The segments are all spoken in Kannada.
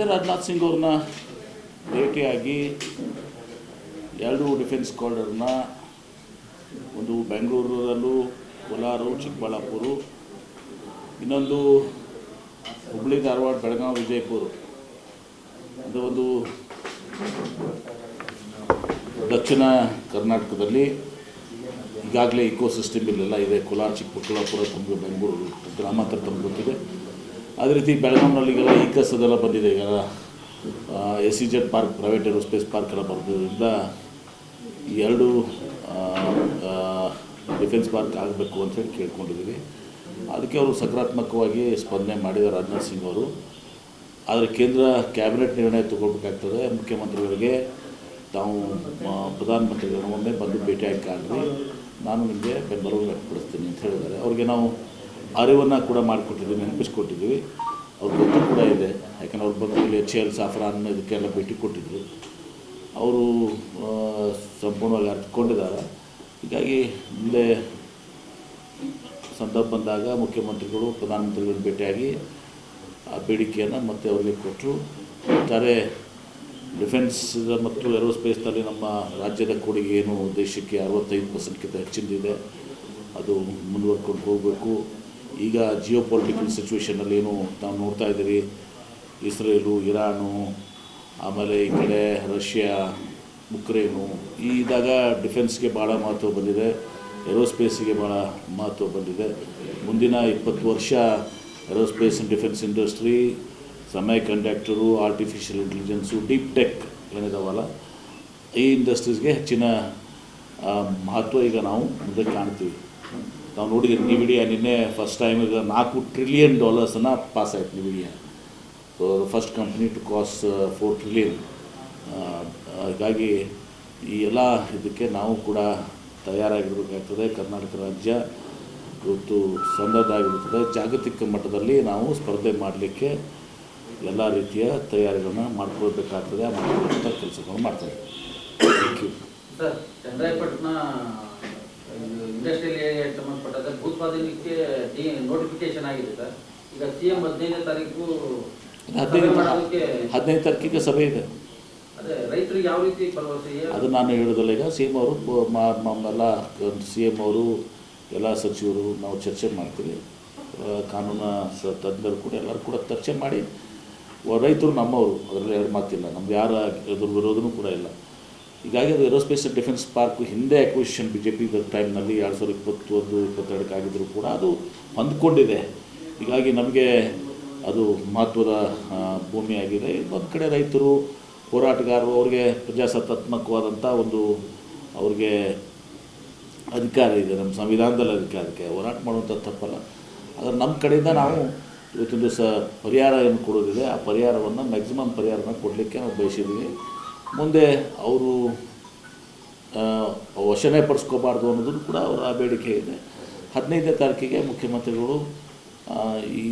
ಅದೇ ರಾಜನಾಥ್ ಸಿಂಗ್ ಅವ್ರನ್ನ ಭೇಟಿಯಾಗಿ ಎರಡು ಡಿಫೆನ್ಸ್ ಕಾರಿಡರ್ನ ಒಂದು ಬೆಂಗಳೂರಲ್ಲೂ ಕೋಲಾರ, ಚಿಕ್ಕಬಳ್ಳಾಪುರ, ಇನ್ನೊಂದು ಹುಬ್ಳಿ, ಧಾರವಾಡ, ಬೆಳಗಾವಿ, ವಿಜಯಪುರ. ಅದು ಒಂದು ದಕ್ಷಿಣ ಕರ್ನಾಟಕದಲ್ಲಿ ಈಗಾಗಲೇ ಇಕೋ ಸಿಸ್ಟಮ್ ಇಲ್ಲೆಲ್ಲ ಇದೆ. ಕೋಲಾರ ಚಿಕ್ಕಬಳ್ಳಾಪುರ ತಮಗೆ ಬೆಂಗಳೂರು ಗ್ರಾಮಾಂತರ ತಮ್ಗೆ ಗೊತ್ತಿದೆ. ಅದೇ ರೀತಿ ಬೆಳಗಾವಿನಲ್ಲಿ ಈಗೆಲ್ಲ ಕಸ ಅದೆಲ್ಲ ಬಂದಿದೆ ಈಗ. S E Z park private aerospace park ಎಲ್ಲ ಬರೋದ್ರಿಂದ ಈ ಎರಡು ಡಿಫೆನ್ಸ್ ಪಾರ್ಕ್ ಆಗಬೇಕು ಅಂತೇಳಿ ಕೇಳ್ಕೊಂಡಿದ್ದೀವಿ. ಅದಕ್ಕೆ ಅವರು ಸಕಾರಾತ್ಮಕವಾಗಿ ಸ್ಪಂದನೆ ಮಾಡಿದ ರಾಜನಾಥ್ ಸಿಂಗ್ ಅವರು. ಆದರೆ ಕೇಂದ್ರ ಕ್ಯಾಬಿನೆಟ್ ನಿರ್ಣಯ ತಗೊಳ್ಬೇಕಾಗ್ತದೆ. ಮುಖ್ಯಮಂತ್ರಿಗಳಿಗೆ ತಾವು ಪ್ರಧಾನಮಂತ್ರಿಗಳನ್ನ ಒಮ್ಮೆ ಬಂದು ಭೇಟಿಯಾಗಿ ಕಾಣ್ರಿ ನಾನು ನಿಮಗೆ ಬೆಂಬಲವನ್ನು ವ್ಯಕ್ತಪಡಿಸ್ತೀನಿ ಅಂತ ಹೇಳಿದ್ದಾರೆ. ಅವ್ರಿಗೆ ನಾವು ಅರಿವನ್ನು ಕೂಡ ಮಾಡಿಕೊಟ್ಟಿದ್ದೀವಿ, ನೆನಪಿಸ್ಕೊಟ್ಟಿದ್ದೀವಿ. ಅವ್ರ ಗೊತ್ತು ಕೂಡ ಇದೆ. ಯಾಕಂದ್ರೆ ಅವ್ರು ಬಗ್ಗೆ ಎಚ್ ಎಲ್ ಸಾಫ್ರಾನ್ ಇದಕ್ಕೆಲ್ಲ ಭೇಟಿ ಕೊಟ್ಟಿದ್ದರು ಅವರು ಸಂಪೂರ್ಣವಾಗಿ ಅರ್ಥಕೊಂಡಿದ್ದಾರೆ ಹೀಗಾಗಿ ಮುಂದೆ ಸಂದರ್ಭ ಬಂದಾಗ ಮುಖ್ಯಮಂತ್ರಿಗಳು, ಪ್ರಧಾನಮಂತ್ರಿಗಳು ಭೇಟಿಯಾಗಿ ಆ ಬೇಡಿಕೆಯನ್ನು ಮತ್ತೆ ಅವರಿಗೆ ಕೊಟ್ಟರು. ಒಟ್ಟಾರೆ ಡಿಫೆನ್ಸ್ ಮತ್ತು ಏರೋಸ್ಪೇಸ್ನಲ್ಲಿ ನಮ್ಮ ರಾಜ್ಯದ ಕೊಡುಗೆ ಏನು, ದೇಶಕ್ಕೆ ಅರವತ್ತೈದು ಪರ್ಸೆಂಟ್ಗಿಂತ ಹೆಚ್ಚಿಂದಿದೆ. ಅದು ಮುಂದುವರ್ಕೊಂಡು ಹೋಗಬೇಕು. ಈಗ ಜಿಯೋ ಪೊಲಿಟಿಕಲ್ ಸಿಚುವೇಷನಲ್ಲಿ ಏನು ನಾವು ನೋಡ್ತಾ ಇದ್ದೀರಿ? ಇಸ್ರೇಲು, ಇರಾನು, ಆಮೇಲೆ ಈ ಕಡೆ ರಷ್ಯಾ, ಉಕ್ರೇನು, ಈ ಇದಾಗ ಡಿಫೆನ್ಸ್ಗೆ ಭಾಳ ಮಹತ್ವ ಬಂದಿದೆ ಏರೋಸ್ಪೇಸಿಗೆ ಭಾಳ ಮಹತ್ವ ಬಂದಿದೆ. ಮುಂದಿನ ಇಪ್ಪತ್ತು ವರ್ಷ ಏರೋಸ್ಪೇಸ್ ಆ್ಯಂಡ್ ಡಿಫೆನ್ಸ್ ಇಂಡಸ್ಟ್ರಿ ಸಮಯ conductor artificial intelligence deep tech ಏನಿದಾವಲ್ಲ, ಈ ಇಂಡಸ್ಟ್ರೀಸ್ಗೆ ಹೆಚ್ಚಿನ ಮಹತ್ವ ಈಗ ನಾವು ಮುಂದೆ ಕಾಣ್ತೀವಿ. ನಾವು ನೋಡಿದ್ದೀವಿ ನಿವಿಡಿಯಾ ನಿನ್ನೆ ಫಸ್ಟ್ ಟೈಮ್ ಈಗ ನಾಲ್ಕು ಟ್ರಿಲಿಯನ್ ಡಾಲರ್ಸನ್ನು ಪಾಸ್ ಆಯ್ತು Nvidia so first company to cross four trillion ಹಾಗಾಗಿ ಈ ಎಲ್ಲ ಇದಕ್ಕೆ ನಾವು ಕೂಡ ತಯಾರಾಗಿರಬೇಕಾಗ್ತದೆ. ಕರ್ನಾಟಕ ರಾಜ್ಯ ಇವತ್ತು ಸನ್ನದ್ಧಾಗಿರುತ್ತದೆ ಜಾಗತಿಕ ಮಟ್ಟದಲ್ಲಿ ನಾವು ಸ್ಪರ್ಧೆ ಮಾಡಲಿಕ್ಕೆ ಎಲ್ಲ ರೀತಿಯ ತಯಾರಿಗಳನ್ನು ಮಾಡ್ಕೊಳ್ಬೇಕಾಗ್ತದೆ. ಮಾಡ್ಕೊಳ್ಳುವಂಥ ಕೆಲಸಗಳನ್ನು ಮಾಡ್ತಾರೆ thank you sir, Chandrayapattana industrial ಏರಿಯಾಗೆ ಭೂಸ್ವಾಧೀನಕ್ಕೆ ನೋಟಿಫಿಕೇಶನ್ ಆಗಿದೆ ಸರ್. ಈಗ ಸಿ ಎಂ ಹದಿನೈದನೇ ತಾರೀಕು ಹದಿನೈದು ಹದಿನೈದು ತಾರೀಕಿಗೆ ಸಭೆ ಇದೆ. ಅದೇ ರೈತರಿಗೆ ಯಾವ ರೀತಿ ಭರವಸೆ ಅದು ನಾನು ಹೇಳೋದಲ್ಲ ಈಗ ಸಿ ಎಂ ಅವರು ಎಲ್ಲ ಸಿ ಎಂ ಅವರು ಎಲ್ಲ ಸಚಿವರು ನಾವು ಚರ್ಚೆ ಮಾಡ್ತೀವಿ. ಕಾನೂನು ಸ ತಜ್ಞರು ಕೂಡ ಎಲ್ಲರೂ ಕೂಡ ಚರ್ಚೆ ಮಾಡಿ ರೈತರು ನಮ್ಮವರು ಅದರಲ್ಲಿ ಎರಡು ಮಾತಿಲ್ಲ. ನಮ್ಗೆ ಯಾರ ಎದುರು ವಿರೋಧನೂ ಕೂಡ ಇಲ್ಲ. ಹೀಗಾಗಿ ಅದು ಏರೋಸ್ಪೇಸ್ ಡಿಫೆನ್ಸ್ ಪಾರ್ಕ್ ಹಿಂದೆ ಅಕ್ವಿಷನ್ ಬಿ ಜೆ ಪಿ ಟೈಮ್ನಲ್ಲಿ ಎರಡು ಸಾವಿರದ ಇಪ್ಪತ್ತೊಂದು, ಇಪ್ಪತ್ತೆರಡಕ್ಕೆ ಆಗಿದ್ದರೂ ಕೂಡ ಅದು ಹೊಂದ್ಕೊಂಡಿದೆ. ಹೀಗಾಗಿ ನಮಗೆ ಅದು ಮಹತ್ವದ ಭೂಮಿಯಾಗಿದೆ. ಒಂದು ಕಡೆ ರೈತರು, ಹೋರಾಟಗಾರರು ಅವ್ರಿಗೆ ಪ್ರಜಾಸತ್ತಾತ್ಮಕವಾದಂಥ ಒಂದು ಅವ್ರಿಗೆ ಅಧಿಕಾರ ಇದೆ. ನಮ್ಮ ಸಂವಿಧಾನದಲ್ಲಿ ಅಧಿಕಾರಕ್ಕೆ ಹೋರಾಟ ಮಾಡುವಂಥ ತಪ್ಪಲ್ಲ. ಆದರೆ ನಮ್ಮ ಕಡೆಯಿಂದ ನಾವು ಇವತ್ತೊಂದು ದಿವಸ ಪರಿಹಾರ ಏನು ಕೊಡೋದಿದೆ. ಆ ಪರಿಹಾರವನ್ನು ಮ್ಯಾಕ್ಸಿಮಮ್ ಪರಿಹಾರನ ಕೊಡಲಿಕ್ಕೆ ನಾವು ಬಯಸಿದ್ದೀವಿ. ಮುಂದೆ ಅವರು ವಶನೇ ಪಡಿಸ್ಕೋಬಾರ್ದು ಅನ್ನೋದನ್ನು ಕೂಡ ಅವರ ಬೇಡಿಕೆ ಇದೆ. ಹದಿನೈದನೇ ತಾರೀಕಿಗೆ ಮುಖ್ಯಮಂತ್ರಿಗಳು ಈ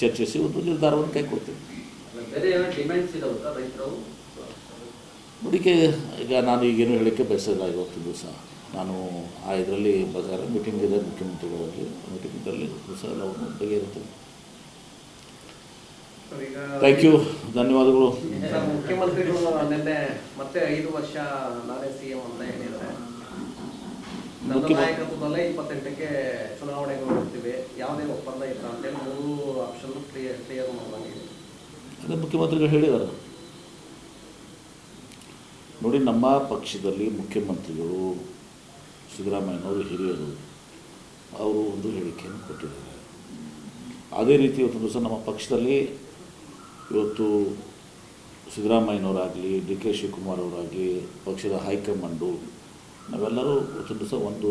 ಚರ್ಚಿಸಿ ಒಂದು ನಿರ್ಧಾರವನ್ನು ಕೈಗೊಳ್ತೀವಿ ಹೂಡಿಕೆ ಈಗ ನಾನು ಈಗೇನು ಹೇಳೋಕ್ಕೆ ಬಯಸಲ್ಲ ಇವತ್ತು ದಿವಸ. ನಾನು ಆ ಇದರಲ್ಲಿ ಬಜಾರ ಮೀಟಿಂಗ್ ಇದೆ ಮುಖ್ಯಮಂತ್ರಿಗಳಲ್ಲಿ ಮೀಟಿಂಗಲ್ಲಿ ದಿವಸ ಎಲ್ಲವನ್ನು ಬಗೆಹರಿತೀನಿ ಥ್ಯಾಂಕ್ ಯು ಧನ್ಯವಾದಗಳು. ಮುಖ್ಯಮಂತ್ರಿಗಳು ನಿನ್ನೆ ಮತ್ತೆ ಐದು ವರ್ಷ ನಾನೇ ಸಿ ಎಂ ಅಂತ ಹೇಳಿದ್ದಾರೆ. ನನ್ನ ನಾಯಕತ್ವದಲ್ಲೇ ಇಪ್ಪತ್ತೆಂಟಕ್ಕೆ ಚುನಾವಣೆಗಳು ಹೋಗ್ತೀವಿ. ಯಾವುದೇ ಒಪ್ಪಂದ ಇಲ್ಲ ಅಂತೇಳಿ ಮೂರು ಆಪ್ಷನ್ ಕ್ಲಿಯರ್ ಕ್ಲಿಯರ್ ಮಾಡ್ದಂಗೆ ಅದೇ ಮುಖ್ಯಮಂತ್ರಿಗಳು ಹೇಳಿದ್ದಾರೆ ನೋಡಿ ನಮ್ಮ ಪಕ್ಷದಲ್ಲಿ ಮುಖ್ಯಮಂತ್ರಿಗಳು ಸಿದ್ದರಾಮಯ್ಯನವರು ಹಿರಿಯರು ಅವರು ಒಂದು ಹೇಳಿಕೆಯನ್ನು ಕೊಟ್ಟಿದ್ದಾರೆ. ಅದೇ ರೀತಿ ಇವತ್ತು ದಿವಸ ನಮ್ಮ ಪಕ್ಷದಲ್ಲಿ ಇವತ್ತು ಸಿದ್ದರಾಮಯ್ಯನವರಾಗಲಿ, ಡಿ ಕೆ ಶಿವಕುಮಾರ್ ಅವರಾಗಲಿ ಪಕ್ಷದ ಹೈಕಮಾಂಡು, ನಾವೆಲ್ಲರೂ ಒಂದು ದಿವಸ ಒಂದು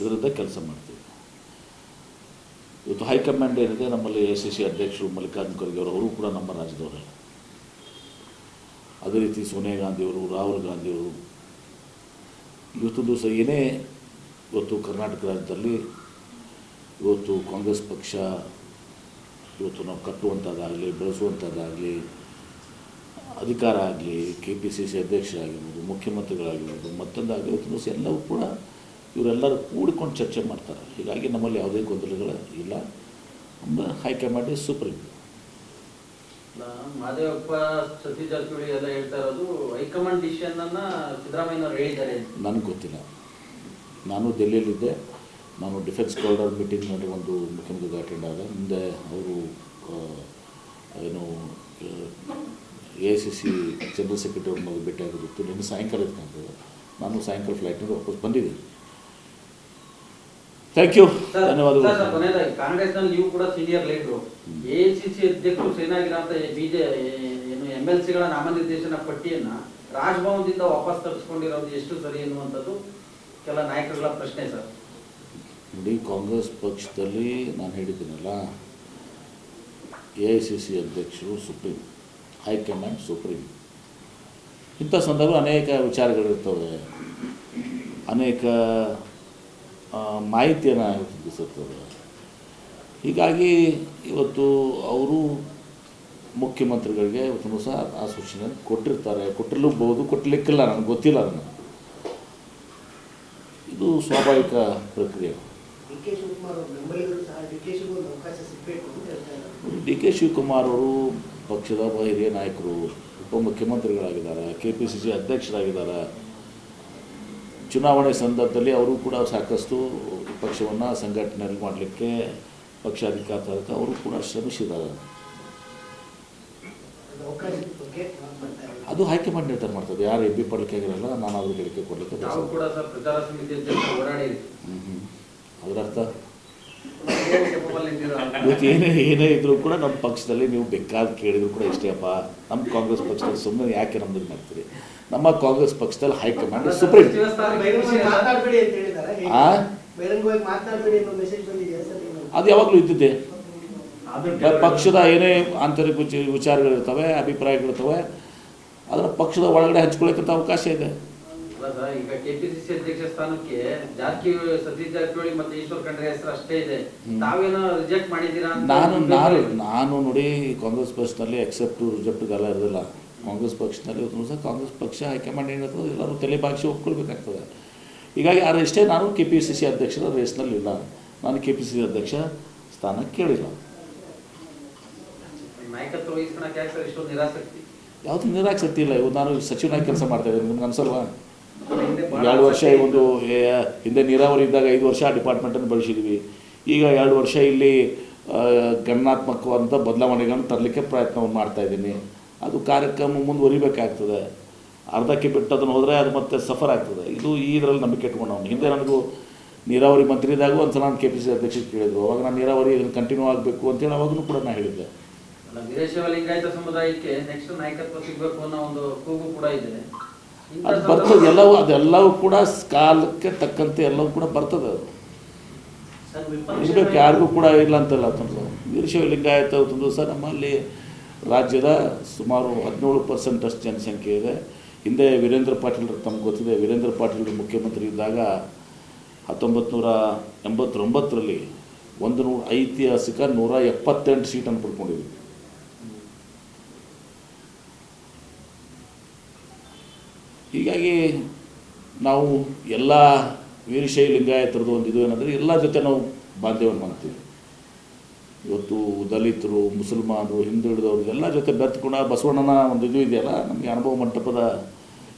ಇದರಿಂದ ಕೆಲಸ ಮಾಡ್ತೀವಿ. ಇವತ್ತು ಹೈಕಮಾಂಡ್ ಏನಿದೆ, ನಮ್ಮಲ್ಲಿ ಎ ಸಿ ಸಿ ಅಧ್ಯಕ್ಷರು ಮಲ್ಲಿಕಾರ್ಜುನ ಖರ್ಗೆ ಅವರು ಅವರು ಕೂಡ ನಮ್ಮ ರಾಜ್ಯದವರೇ. ಅದೇ ರೀತಿ ಸೋನಿಯಾ ಗಾಂಧಿಯವರು, ರಾಹುಲ್ ಗಾಂಧಿಯವರು. ಇವತ್ತು ದಿವಸ ಏನೇ ಇವತ್ತು ಕರ್ನಾಟಕ ರಾಜ್ಯದಲ್ಲಿ, ಇವತ್ತು ಕಾಂಗ್ರೆಸ್ ಪಕ್ಷ ಇವತ್ತು ನಾವು ಕಟ್ಟುವಂಥದ್ದಾಗಲಿ ಬೆಳೆಸುವಂಥದ್ದಾಗಲಿ ಅಧಿಕಾರ ಆಗಲಿ ಕೆ ಪಿ ಸಿ ಸಿ ಅಧ್ಯಕ್ಷರಾಗಿರ್ಬೋದು ಮುಖ್ಯಮಂತ್ರಿಗಳಾಗಿರ್ಬೋದು ಮತ್ತೊಂದಾಗಲಿ ಇವತ್ತು ದಿವಸ ಎಲ್ಲವೂ ಕೂಡ ಇವರೆಲ್ಲರೂ ಕೂಡಿಕೊಂಡು ಚರ್ಚೆ ಮಾಡ್ತಾರೆ. ಹೀಗಾಗಿ ನಮ್ಮಲ್ಲಿ ಯಾವುದೇ ಗೊಂದಲಗಳು ಇಲ್ಲ. High command is supreme Mahadevappa Satish Jarkiholi ಎಲ್ಲ ಹೇಳ್ತಾ ಇರೋದು ಹೈಕಮಾಂಡ್ ಡಿಸಿಷನ್ ಅನ್ನ ಸಿದ್ದರಾಮಯ್ಯನವರು ಹೇಳಿದ್ದಾರೆ ನನಗೆ ಗೊತ್ತಿಲ್ಲ. ನಾನು ದೆಹಲಿಯಲ್ಲಿದ್ದೆ ನಾನು ಡಿಫೆನ್ಸ್ ಕಾರಿಡಾರ್ ಮೀಟಿಂಗ್ ಮಾಡಿ ಒಂದು ಮುಖ್ಯಮಂತ್ರಿಗಳು ಅಟೆಂಡ್ ಆದ ಮುಂದೆ ಅವರು ಏನು A I C C general secretary ಅವ್ರನ್ನ ಭೇಟಿಯಾಗೋದಿತ್ತು ನಿನ್ನೆ ಸಾಯಂಕಾಲ ಇದ್ಕೊಂಡು ನಾನು. ಸಾಯಂಕಾಲ ಫ್ಲೈಟ್ನಿಂದ ವಾಪಸ್ ಬಂದಿದ್ದೀನಿ. ಥ್ಯಾಂಕ್ ಯು ಧನ್ಯವಾದಗಳು. ಕಾಂಗ್ರೆಸ್ನಲ್ಲಿ ನೀವು ಕೂಡ ಸೀನಿಯರ್ ಲೀಡರು ಸಿ ಅಧ್ಯಕ್ಷರು ಸೇನಾಗಿರಂತ ಬಿಜೆ ಏನು ಎಂ ಎಲ್ ಸಿಗಳ ನಾಮನಿರ್ದೇಶನ ಪಟ್ಟಿಯನ್ನ ರಾಜಭವನದಿಂದ ವಾಪಸ್ ತರಿಸ್ಕೊಂಡಿರೋದು ಎಷ್ಟು ಸರಿ ಎನ್ನುವಂಥದ್ದು ಕೆಲ ನಾಯಕರುಗಳ ಪ್ರಶ್ನೆ ಸರ್. ನೋಡಿ ಕಾಂಗ್ರೆಸ್ ಪಕ್ಷದಲ್ಲಿ ನಾನು ಹೇಳಿದ್ದೀನಲ್ಲ, ಎ ಐ ಸಿ ಸಿ ಅಧ್ಯಕ್ಷರು ಸುಪ್ರೀಂ ಹೈಕಮಾಂಡ್ ಸುಪ್ರೀಂ. ಇಂಥ ಸಂದರ್ಭ ಅನೇಕ ವಿಚಾರಗಳಿರ್ತವೆ ಅನೇಕ ಮಾಹಿತಿಯನ್ನು ತಿಳಿಸುತ್ತದೆ ಹೀಗಾಗಿ ಇವತ್ತು ಅವರು ಮುಖ್ಯಮಂತ್ರಿಗಳಿಗೆ ಇವತ್ತು ಸಹ ಆ ಸೂಚನೆ ಕೊಟ್ಟಿರ್ತಾರೆ. ಕೊಟ್ಟಿರಲೂಬಹುದು ಕೊಟ್ಟಲಿಕ್ಕಿಲ್ಲ ನನಗೆ ಗೊತ್ತಿಲ್ಲ ಅದನ್ನು. ಇದು ಸ್ವಾಭಾವಿಕ ಪ್ರಕ್ರಿಯೆ. ಕೆ ಶಿವಕುಮಾರ್ ಅವ್ರ ಬೆಂಬಲಿಗರು ಸಹ ಡಿ ಕೆ ಶಿವಕುಮಾರ್ ಅವಕಾಶ ಸಿಗಬೇಕು ಅಂತ ಹೇಳ್ತಾ ಇದ್ದಾರೆ. ಡಿ ಕೆ ಶಿವಕುಮಾರ್ ಅವರು ಪಕ್ಷದ ಹಿರಿಯ ನಾಯಕರು ಉಪಮುಖ್ಯಮಂತ್ರಿಗಳಾಗಿದ್ದಾರೆ ಕೆ ಪಿ ಸಿ ಸಿ ಅಧ್ಯಕ್ಷರಾಗಿದ್ದಾರೆ. ಚುನಾವಣೆ ಸಂದರ್ಭದಲ್ಲಿ ಅವರು ಕೂಡ ಸಾಕಷ್ಟು ಪಕ್ಷವನ್ನು ಸಂಘಟನೆ ಮಾಡಲಿಕ್ಕೆ ಪಕ್ಷ ಅಧಿಕಾರ ತರಕ್ಕೆ ಅವರು ಕೂಡ ಶ್ರಮಿಸಿದ್ದಾರೆ. ಅದು ಹೈಕಮಾಂಡ್ ನಿರ್ಧಾರ ಮಾಡ್ತದೆ. ಯಾರು ಎಬ್ಬಿ ಪಡ್ಲಿಕ್ಕೆ ಆಗಿರಲ್ಲ ನಾನು ಅವ್ರಿಗೆ ಹೇಳಿಕೆ ಕೊಡಲಿಕ್ಕೆ ನಾವು ಬಯಸ್ತೇನೆ ಕೂಡ ಸರ್ ಪ್ರಚಾರ ಸಮಿತಿ ಅಧ್ಯಕ್ಷರು ಓಡಾಡಿರಿ ಹ್ಞೂ ಹ್ಞೂ ಅದರ ಅರ್ಥ ಏನು ಕೆಪಬಲ್ ನಿಂತಿರೋ ಅಂತ. ಇವತ್ತು ಏನೇ ಏನೇ ಇದ್ರೂ ಕೂಡ ನಮ್ಮ ಪಕ್ಷದಲ್ಲಿ ನೀವು ಬೇಕಾದ ಕೇಳಿದ್ರು ಕೂಡ ಇಷ್ಟೇಪ್ಪ ನಮ್ಮ ಕಾಂಗ್ರೆಸ್ ಪಕ್ಷದಲ್ಲಿ ಸುಮ್ಮನೆ ಯಾಕೆ ನಮ್ದು ಇದು ಮಾಡ್ತೀರಿ? ನಮ್ಮ ಕಾಂಗ್ರೆಸ್ ಪಕ್ಷದಲ್ಲಿ ಹೈಕಮಾಂಡ್ ಸುಪ್ರೀಂ. ಅದು ಯಾವಾಗಲೂ ಇದ್ದಿದ್ದೆ. ಪಕ್ಷದ ಏನೇ ಆಂತರಿಕ ವಿಚ- ವಿಚಾರಗಳಿರ್ತವೆ ಅಭಿಪ್ರಾಯಗಳಿರ್ತವೆ ಅದನ್ನು ಪಕ್ಷದ ಒಳಗಡೆ ಹಂಚ್ಕೊಳ್ಳೋಕ್ಕಂಥ ಅವಕಾಶ ಇದೆ. ಅಲ್ಲ ಸರ್ ಈಗ ಕೆಪಿಸಿಸಿ ಅಧ್ಯಕ್ಷ ಸ್ಥಾನಕ್ಕೆ ಜಾರಕಿಹೊಳಿ ಸತೀಶ್ ಜಾರಕಿಹೊಳಿ ಮತ್ತೆ ಈಶ್ವರ್ ಖಂಡ್ರೆ ಹೆಸರು ಅಷ್ಟೇ ಇದೆ. ನಾವೇನೋ ತಾವೇನೋ ರಿಜೆಕ್ಟ್ ಮಾಡಿದ್ದೀರಾ ನಾನು ನಾನು ನಾನು ನೋಡಿ ಕಾಂಗ್ರೆಸ್ ಪಕ್ಷದಲ್ಲಿ ಎಕ್ಸೆಪ್ಟ್ ರಿಜೆಕ್ಟ್ಗೆಲ್ಲ ಇರೋದಿಲ್ಲ. ಕಾಂಗ್ರೆಸ್ ಪಕ್ಷದಲ್ಲಿ ಸಹ ಕಾಂಗ್ರೆಸ್ ಪಕ್ಷ ಹೈಕಮಾಂಡ್ ಏನಿರ್ತದೆ ಎಲ್ಲರೂ ತಲೆ ಬಾಗಿಸಿ ಒಪ್ಕೊಳ್ಬೇಕಾಗ್ತದೆ. ಹೀಗಾಗಿ ಆ ಇಷ್ಟೇ ನಾನು ಕೆ ಪಿ ಸಿ ಸಿ ಅಧ್ಯಕ್ಷರ ರೇಸ್ನಲ್ಲಿ ಇಲ್ಲ. ನಾನು ಕೆ ಪಿ ಸಿ ಸಿ ಅಧ್ಯಕ್ಷ ಸ್ಥಾನ ಕೇಳಿಲ್ಲ. ನಾಯಕತ್ವ ವಹಿಸ್ಕೊಳಕ್ಕೆ ಯಾಕೆ ಸರ್ ಇಷ್ಟೊಂದು ನಿರಾಸಕ್ತಿ? ಯಾವುದು ನಿರಾಸಕ್ತಿ ಇಲ್ಲ. ಇವತ್ತು ನಾನು ಸಚಿವನಾಗಿ ಕೆಲಸ ಮಾಡ್ತಾ ಇದ್ದೀನಿ. ನಿಮ್ಗೆ ಅನ್ಸಲ್ವಾ? ಎರಡು ವರ್ಷ ಒಂದು ಹಿಂದೆ ನೀರಾವರಿ ಇದ್ದಾಗ ಐದು ವರ್ಷ ಆ ಡಿಪಾರ್ಟ್ಮೆಂಟನ್ನು ಬಳಸಿದ್ವಿ. ಈಗ ಎರಡು ವರ್ಷ ಇಲ್ಲಿ ಗಣನಾತ್ಮಕವಾದಂಥ ಬದಲಾವಣೆಗಳನ್ನು ತರಲಿಕ್ಕೆ ಪ್ರಯತ್ನವನ್ನು ಮಾಡ್ತಾ ಇದ್ದೀನಿ. ಅದು ಕಾರ್ಯಕ್ರಮ ಮುಂದುವರಿಬೇಕಾಗ್ತದೆ. ಅರ್ಧಕ್ಕೆ ಬಿಟ್ಟು ಅದನ್ನು ಹೋದರೆ ಅದು ಮತ್ತೆ ಸಫರ್ ಆಗ್ತದೆ. ಇದು ಈ ಇದರಲ್ಲಿ ನಂಬಿಕೆ ಇಟ್ಕೊಂಡು ಹಿಂದೆ ನನಗೂ ನೀರಾವರಿ ಮಂತ್ರಿ ಇದ್ದಾಗ ಒಂದು ಸಲ ನಾನು ಕೆ ಪಿ ಸಿ ಅಧ್ಯಕ್ಷ ಕೇಳಿದ್ರು. ಅವಾಗ ನಾನು ನೀರಾವರಿ ಇದನ್ನು ಕಂಟಿನ್ಯೂ ಆಗಬೇಕು ಅಂತೇಳಿ ಅವಾಗೂ ಕೂಡ ನಾನು ಹೇಳಿದ್ದೆ. ವೀರೇಶ ಲಿಂಗಾಯತ ಸಮುದಾಯಕ್ಕೆ ನೆಕ್ಸ್ಟ್ ನಾಯಕತ್ವ ಸಿಗಬೇಕು ಅನ್ನೋ ಒಂದು ಕೂಗು ಕೂಡ ಇದೆ. ಅದು ಬರ್ತದೆ ಎಲ್ಲವೂ ಅದೆಲ್ಲವೂ ಕೂಡ ಕಾಲಕ್ಕೆ ತಕ್ಕಂತೆ ಎಲ್ಲವೂ ಕೂಡ ಬರ್ತದೆ ಅದು. ಇರಬೇಕು ಯಾರಿಗೂ ಕೂಡ ಇಲ್ಲ ಅಂತಲ್ಲ ತಂದು ವೀರಶೈವ ಲಿಂಗಾಯತ ತಂದು ಸರ್ ನಮ್ಮಲ್ಲಿ ರಾಜ್ಯದ ಸುಮಾರು ಹದಿನೇಳು ಪರ್ಸೆಂಟ್ ಅಷ್ಟು ಜನಸಂಖ್ಯೆ ಇದೆ. ಹಿಂದೆ ವೀರೇಂದ್ರ ಪಾಟೀಲ್ ತಮ್ಗೆ ಗೊತ್ತಿದೆ ವೀರೇಂದ್ರ ಪಾಟೀಲ್ ಮುಖ್ಯಮಂತ್ರಿ ಇದ್ದಾಗ ಹತ್ತೊಂಬತ್ತು ನೂರ ಎಂಬತ್ತೊಂಬತ್ತರಲ್ಲಿ ಒಂದು ನೂರ ಐತಿಹಾಸಿಕ ನೂರ ಎಪ್ಪತ್ತೆಂಟು ಸೀಟನ್ನು ಪಡ್ಕೊಂಡಿದ್ವಿ ಹೀಗಾಗಿ ನಾವು ಎಲ್ಲ ವೀರಶೈವ ಲಿಂಗಾಯತರದ್ದು ಒಂದು ಇದು ಏನಂದರೆ ಎಲ್ಲ ಜೊತೆ ನಾವು ಬಾಂಧವ್ಯವನ್ನು ಮಾಡ್ತೀವಿ. ಇವತ್ತು ದಲಿತರು, ಮುಸಲ್ಮಾನರು, ಹಿಂದುಳಿದವರು ಎಲ್ಲ ಜೊತೆ ಬೆರೆತ್ಕೊಂಡು ಬಸವಣ್ಣನ ಒಂದು ಇದು ಇದೆಯಲ್ಲ, ನಮಗೆ ಅನುಭವ ಮಂಟಪದ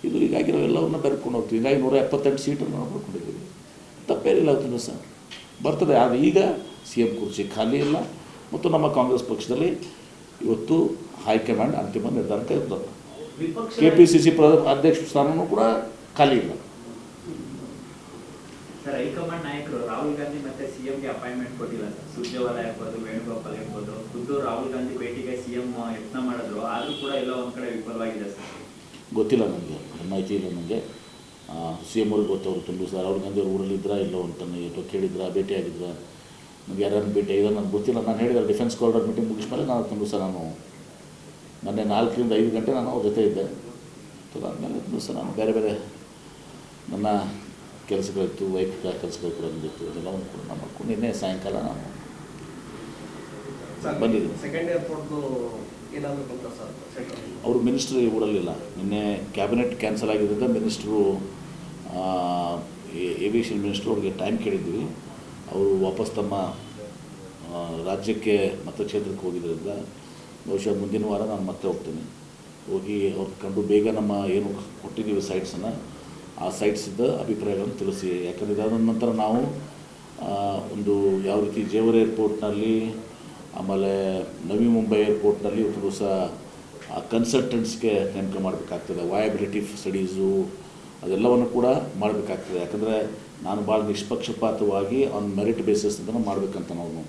ಇದು. ಹೀಗಾಗಿ ನಾವು ಎಲ್ಲವನ್ನ ಬೆರೆತ್ಕೊಂಡು ಹೋಗ್ತೀವಿ. ಹೀಗಾಗಿ ನೂರ ಎಪ್ಪತ್ತೆಂಟು ಸೀಟನ್ನು ನಾವು ಬರ್ಕೊಂಡಿದ್ದೀವಿ ತಪ್ಪೇನಿಲ್ಲ ಅವತ್ತು ಸಹ ಬರ್ತದೆ. ಆದರೆ ಈಗ ಸಿ ಎಂ ಕುರ್ಚಿ ಖಾಲಿ ಇಲ್ಲ. ಮತ್ತು ನಮ್ಮ ಕಾಂಗ್ರೆಸ್ ಪಕ್ಷದಲ್ಲಿ ಇವತ್ತು ಹೈಕಮಾಂಡ್ ಅಂತಿಮ ನಿರ್ಧಾರ ಇರ್ತದೆ ಕೆ ಪಿ ಸಿ ಸಿ ಪ್ರ ಅಧ್ಯಕ್ಷ ಸ್ಥಾನವೂ ಕೂಡ ಖಾಲಿ ಇಲ್ಲ. ಸರ್ ಹೈಕಮಾಂಡ್ ನಾಯಕರು ರಾಹುಲ್ ಗಾಂಧಿ ಮತ್ತೆ ಸಿಎಂಗೆ ಅಪಾಯಿಂಟ್ಮೆಂಟ್ ಕೊಟ್ಟಿಲ್ಲ ಸರ್. ಸುರ್ಜೇವಾಲಾ ಇರ್ಬೋದು ವೇಣುಗೋಪಾಲ್ ಇರ್ಬೋದು ಖುದ್ದು ರಾಹುಲ್ ಗಾಂಧಿ ಭೇಟಿಗೆ ಸಿಎಂ ಯತ್ನ ಮಾಡಿದ್ರು. ಆದ್ರೂ ಕೂಡ ಎಲ್ಲ ಒಂದು ಕಡೆ ವಿಫಲವಾಗಿದೆ ಸರ್. ಗೊತ್ತಿಲ್ಲ ನನಗೆ ಮಾಹಿತಿ ಇಲ್ಲ ನನಗೆ ಸಿ ಎಂ ಅವ್ರಿಗೆ ಗೊತ್ತವ್ರು ತುಂಬ ಸರ್. ರಾಹುಲ್ ಗಾಂಧಿ ಅವ್ರ ಊರಲ್ಲಿದ್ರಾ ಇಲ್ಲೋ ಅಂತ ಅಥವಾ ಕೇಳಿದ್ರಾ ಭೇಟಿಯಾಗಿದ್ರಾ ನಮ್ಗೆ ಯಾರನ್ನು ಭೇಟಿ ಆಗಿದ್ರೆ ನನಗೆ ಗೊತ್ತಿಲ್ಲ. ನಾನು ಹೇಳಿದ್ರೆ ಡಿಫೆನ್ಸ್ ಕಾರಿಡಾರ್ ಮೀಟಿಂಗ್ ಮುಗಿಸ್ಮೇಲೆ ನಾನು ತುಂಬ ಸರ್ ನಾನು ಮೊನ್ನೆ ನಾಲ್ಕರಿಂದ ಐದು ಗಂಟೆ ನಾನು ಅವ್ರ ಜೊತೆ ಇದ್ದೆ. ಅದಾದಮೇಲೆ ಮೇಲೆ ಸರ್ ನಾನು ಬೇರೆ ಬೇರೆ ನನ್ನ ಕೆಲಸಗಳಿತ್ತು ವೈಯಕ್ತಿಕ ಕೆಲಸಗಳು ಕೂಡ ಬಂದಿತ್ತು ಅದೆಲ್ಲವನ್ನು ಕೂಡ ನಾನು ಮಾಡ್ಕೊಂಡು ನಿನ್ನೆ ಸಾಯಂಕಾಲ ನಾನು ಬಂದಿದ್ದೀನಿ. ಅವರು ಮಿನಿಸ್ಟ್ರಿ ಊರಲ್ಲಿಲ್ಲ. ನಿನ್ನೆ ಕ್ಯಾಬಿನೆಟ್ ಕ್ಯಾನ್ಸಲ್ ಆಗಿದ್ದರಿಂದ ಮಿನಿಸ್ಟ್ರು ಏವಿಯೇಷನ್ ಮಿನಿಸ್ಟ್ರು ಅವ್ರಿಗೆ ಟೈಮ್ ಕೇಳಿದ್ವಿ. ಅವರು ವಾಪಸ್ ತಮ್ಮ ರಾಜ್ಯಕ್ಕೆ ರಾಜ್ಯಕ್ಕೆ ಮತಕ್ಷೇತ್ರಕ್ಕೆ ಹೋಗಿದ್ದರಿಂದ ಬಹುಶಃ ಮುಂದಿನ ವಾರ ನಾನು ಮತ್ತೆ ಹೋಗ್ತೀನಿ. ಹೋಗಿ ಅವ್ರ ಕಂಡು ಬೇಗ ನಮ್ಮ ಏನು ಕೊಟ್ಟಿದ್ದೀವಿ ಸೈಟ್ಸನ್ನು ಆ ಸೈಟ್ಸಿದ್ದ ಅಭಿಪ್ರಾಯಗಳನ್ನು ತಿಳಿಸಿ. ಯಾಕಂದರೆ ಇದಾದ ನಂತರ ನಾವು ಒಂದು ಯಾವ ರೀತಿ ಜೇವರ್ ಏರ್ಪೋರ್ಟ್ನಲ್ಲಿ ಆಮೇಲೆ ನವಿ ಮುಂಬೈ ಏರ್ಪೋರ್ಟ್ನಲ್ಲಿ ಇವತ್ತು ದಿವಸ ಕನ್ಸಲ್ಟೆಂಟ್ಸ್ಗೆ ನೇಮಕ ಮಾಡಬೇಕಾಗ್ತದೆ. ವಯಬಿಲಿಟಿ ಸ್ಟಡೀಸು ಅದೆಲ್ಲವನ್ನು ಕೂಡ ಮಾಡಬೇಕಾಗ್ತದೆ. ಯಾಕಂದರೆ ನಾನು ಭಾಳ ನಿಷ್ಪಕ್ಷಪಾತವಾಗಿ ಆನ್ ಮೆರಿಟ್ ಬೇಸಿಸ್ ಅಂತ ಮಾಡಬೇಕಂತ ನಾವು.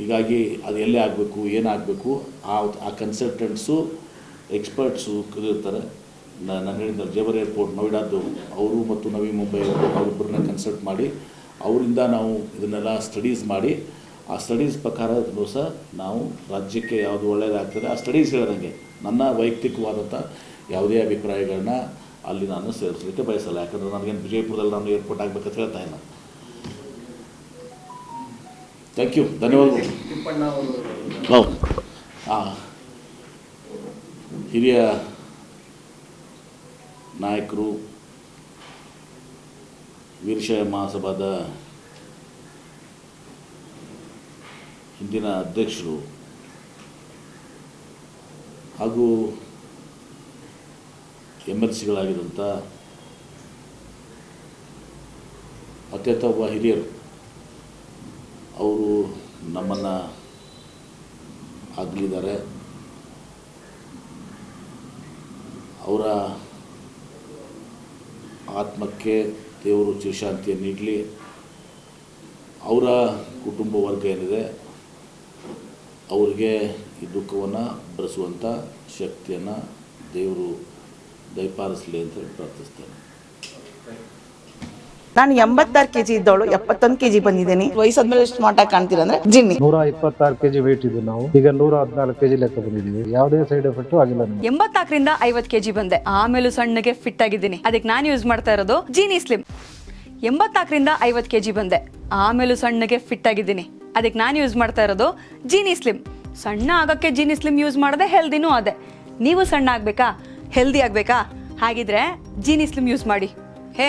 ಹೀಗಾಗಿ ಅದು ಎಲ್ಲೇ ಆಗಬೇಕು, ಏನಾಗಬೇಕು, ಆ ಆ ಕನ್ಸಲ್ಟೆಂಟ್ಸು ಎಕ್ಸ್ಪರ್ಟ್ಸು ಇರ್ತಾರೆ ನಾನು ಹೇಳಿದ ಜೇವರ್ ಏರ್ಪೋರ್ಟ್, ನೋಯ್ಡಾದ್ದು, ಅವರು ಮತ್ತು ನವಿ ಮುಂಬೈ ಏರ್ಪೋರ್ಟ್ ಅವರಿಬ್ಬರನ್ನ ಕನ್ಸಲ್ಟ್ ಮಾಡಿ, ಅವರಿಂದ ನಾವು ಇದನ್ನೆಲ್ಲ ಸ್ಟಡೀಸ್ ಮಾಡಿ, ಆ ಸ್ಟಡೀಸ್ ಪ್ರಕಾರ ಸಹ ನಾವು ರಾಜ್ಯಕ್ಕೆ ಯಾವುದು ಒಳ್ಳೆಯದಾಗ್ತದೆ ಆ ಸ್ಟಡೀಸ್ ಹೇಳಿದಂಗೆ ನನ್ನ ವೈಯಕ್ತಿಕವಾದಂಥ ಯಾವುದೇ ಅಭಿಪ್ರಾಯಗಳನ್ನ ಅಲ್ಲಿ ನಾನು ಸೇರಿಸಲಿಕ್ಕೆ ಬಯಸಲ್ಲ. ಯಾಕಂದರೆ ನನಗೇನು ವಿಜಯಪುರದಲ್ಲಿ ನಾನು ಏರ್ಪೋರ್ಟ್ ಆಗಬೇಕಂತ ಹೇಳ್ತಾ ಇಲ್ಲ. ಥ್ಯಾಂಕ್ ಯು ಧನ್ಯವಾದಗಳು. ಹೌದು. ಹಾಂ ಹಿರಿಯ ನಾಯಕರು, ವೀರಶೈವ ಮಹಾಸಭಾದ ಹಿಂದಿನ ಅಧ್ಯಕ್ಷರು ಹಾಗೂ ಎಂ ಎಲ್ ಸಿಗಳಾಗಿರುವಂಥ ಅತ್ಯಂತ ಒಬ್ಬ ಹಿರಿಯರು. ಅವರು ನಮ್ಮನ್ನು ಅಗಲಿದ್ದಾರೆ ಅವರ ಆತ್ಮಕ್ಕೆ ದೇವರು ಚಿರಶಾಂತಿಯನ್ನು ನೀಡಲಿ. ಅವರ ಕುಟುಂಬ ವರ್ಗ ಏನಿದೆ, ಅವರಿಗೆ ಈ ದುಃಖವನ್ನು ಬರೆಸುವಂಥ ಶಕ್ತಿಯನ್ನು ದೇವರು ದಯಪಾಲಿಸಲಿ ಅಂತ ಹೇಳಿ ಪ್ರಾರ್ಥಿಸ್ತೇನೆ. ನಾನು ಎಂಬತ್ತಾರು ಕೆಜಿ ಇದ್ದವಳು ಎಪ್ಪತ್ತೊಂದು ಕೆಜಿ ಬಂದಿದ್ದೀನಿ. ವಯಸ್ಸಾದ್ಮೇಲೆ ಸ್ಮಾರ್ಟ್ ಆಗಿ ಕಾಣ್ತೀರ ಅಂದ್ರೆ ಜಿನ್ನಿ. ನೂರ ಇಪ್ಪತ್ತಾರು ಕೆಜಿ ವೇಟ್ ಇದ್ದು ನಾವು. ಈಗ ನೂರ ಹದಿನಾಲ್ಕು ಕೆಜಿ ಲೆಕ್ಕ ಬಂದಿದ್ದೀವಿ. ಯಾವುದೇ ಸೈಡ್ ಎಫೆಕ್ಟ್ ಆಗಿಲ್ಲ ನಮಗೆ. ಎಂಬತ್ನಾಲ್ಕರಿಂದ ಐವತ್ ಕೆಜಿ ಬಂದೆ. ಆಮೇಲೂ ಸಣ್ಣಗೆ ಫಿಟ್ ಆಗಿದ್ದೀನಿ. ಅದಕ್ಕೆ ನಾನು ಯೂಸ್ ಮಾಡ್ತಾ ಇರೋದು ಜೀನಿ ಸ್ಲಿಮ್ ಎಂಬತ್ನಾಲ್ಕರಿಂದ ಐವತ್ ಕೆಜಿ ಬಂದೆ. ಆಮೇಲೂ ಸಣ್ಣಗೆ ಫಿಟ್ ಆಗಿದ್ದೀನಿ. ಅದಕ್ಕೆ ನಾನು ಯೂಸ್ ಮಾಡ್ತಾ ಇರೋದು ಜೀನಿ ಸ್ಲಿಮ್ ಸಣ್ಣ ಆಗಕ್ಕೆ ಜೀನಿ ಸ್ಲಿಮ್ ಯೂಸ್ ಮಾಡದೆ ಹೆಲ್ದಿನೂ ಅದೇ. ನೀವು ಸಣ್ಣ ಆಗ್ಬೇಕಾ? ಹೆಲ್ದಿ ಆಗ್ಬೇಕಾ? ಹಾಗಿದ್ರೆ ಜೀನಿ ಸ್ಲಿಮ್ ಯೂಸ್ ಮಾಡಿ. ಹೇ